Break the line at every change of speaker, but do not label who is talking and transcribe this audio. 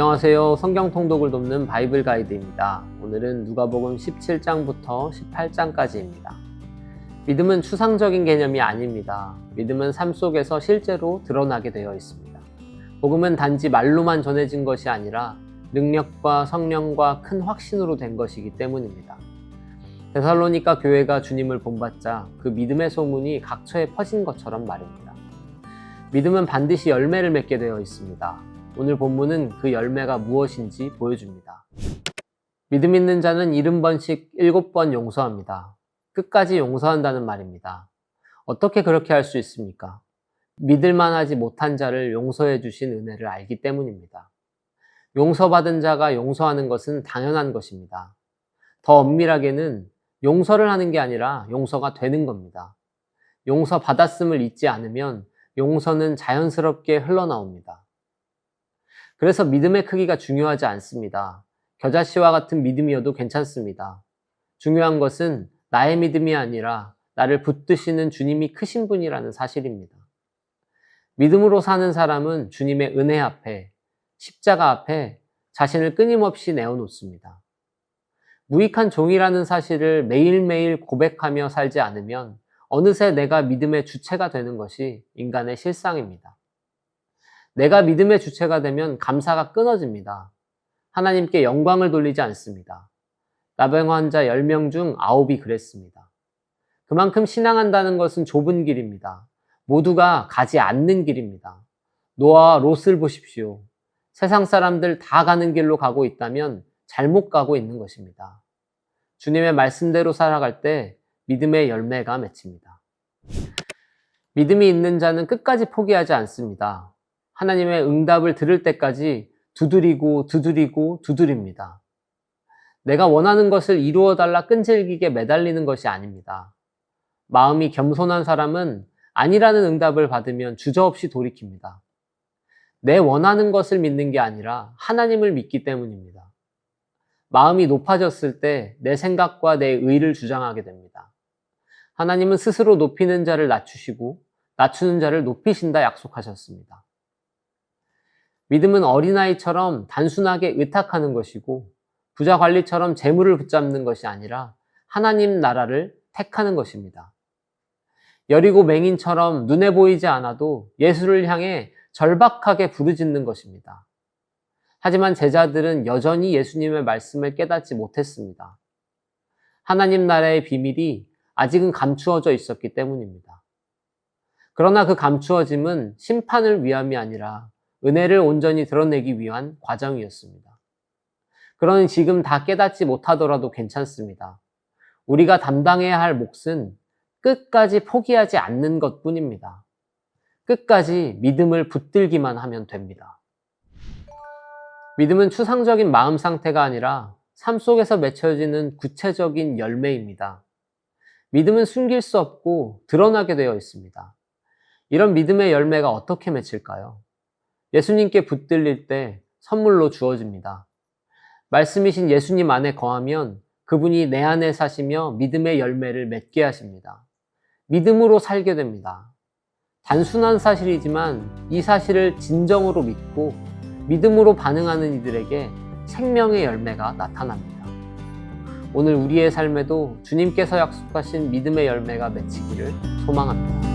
안녕하세요. 성경 통독을 돕는 바이블 가이드입니다. 오늘은 누가복음 17장부터 18장까지입니다. 믿음은 추상적인 개념이 아닙니다. 믿음은 삶 속에서 실제로 드러나게 되어 있습니다. 복음은 단지 말로만 전해진 것이 아니라 능력과 성령과 큰 확신으로 된 것이기 때문입니다. 데살로니가 교회가 주님을 본받자 그 믿음의 소문이 각처에 퍼진 것처럼 말입니다. 믿음은 반드시 열매를 맺게 되어 있습니다. 오늘 본문은 그 열매가 무엇인지 보여줍니다. 믿음 있는 자는 70번씩 7번 용서합니다. 끝까지 용서한다는 말입니다. 어떻게 그렇게 할 수 있습니까? 믿을만 하지 못한 자를 용서해 주신 은혜를 알기 때문입니다. 용서받은 자가 용서하는 것은 당연한 것입니다. 더 엄밀하게는 용서를 하는 게 아니라 용서가 되는 겁니다. 용서 받았음을 잊지 않으면 용서는 자연스럽게 흘러나옵니다. 그래서 믿음의 크기가 중요하지 않습니다. 겨자씨와 같은 믿음이어도 괜찮습니다. 중요한 것은 나의 믿음이 아니라 나를 붙드시는 주님이 크신 분이라는 사실입니다. 믿음으로 사는 사람은 주님의 은혜 앞에, 십자가 앞에 자신을 끊임없이 내어놓습니다. 무익한 종이라는 사실을 매일매일 고백하며 살지 않으면 어느새 내가 믿음의 주체가 되는 것이 인간의 실상입니다. 내가 믿음의 주체가 되면 감사가 끊어집니다. 하나님께 영광을 돌리지 않습니다. 나병 환자 10명 중 9이 그랬습니다. 그만큼 신앙한다는 것은 좁은 길입니다. 모두가 가지 않는 길입니다. 노아와 롯을 보십시오. 세상 사람들 다 가는 길로 가고 있다면 잘못 가고 있는 것입니다. 주님의 말씀대로 살아갈 때 믿음의 열매가 맺힙니다. 믿음이 있는 자는 끝까지 포기하지 않습니다. 하나님의 응답을 들을 때까지 두드리고 두드리고 두드립니다. 내가 원하는 것을 이루어 달라 끈질기게 매달리는 것이 아닙니다. 마음이 겸손한 사람은 아니라는 응답을 받으면 주저없이 돌이킵니다. 내 원하는 것을 믿는 게 아니라 하나님을 믿기 때문입니다. 마음이 높아졌을 때 내 생각과 내 의를 주장하게 됩니다. 하나님은 스스로 높이는 자를 낮추시고 낮추는 자를 높이신다 약속하셨습니다. 믿음은 어린아이처럼 단순하게 의탁하는 것이고 부자 관리처럼 재물을 붙잡는 것이 아니라 하나님 나라를 택하는 것입니다. 여리고 맹인처럼 눈에 보이지 않아도 예수를 향해 절박하게 부르짖는 것입니다. 하지만 제자들은 여전히 예수님의 말씀을 깨닫지 못했습니다. 하나님 나라의 비밀이 아직은 감추어져 있었기 때문입니다. 그러나 그 감추어짐은 심판을 위함이 아니라 은혜를 온전히 드러내기 위한 과정이었습니다. 그러니 지금 다 깨닫지 못하더라도 괜찮습니다. 우리가 담당해야 할 몫은 끝까지 포기하지 않는 것 뿐입니다. 끝까지 믿음을 붙들기만 하면 됩니다. 믿음은 추상적인 마음 상태가 아니라 삶 속에서 맺혀지는 구체적인 열매입니다. 믿음은 숨길 수 없고 드러나게 되어 있습니다. 이런 믿음의 열매가 어떻게 맺힐까요? 예수님께 붙들릴 때 선물로 주어집니다. 말씀이신 예수님 안에 거하면 그분이 내 안에 사시며 믿음의 열매를 맺게 하십니다. 믿음으로 살게 됩니다. 단순한 사실이지만 이 사실을 진정으로 믿고 믿음으로 반응하는 이들에게 생명의 열매가 나타납니다. 오늘 우리의 삶에도 주님께서 약속하신 믿음의 열매가 맺히기를 소망합니다.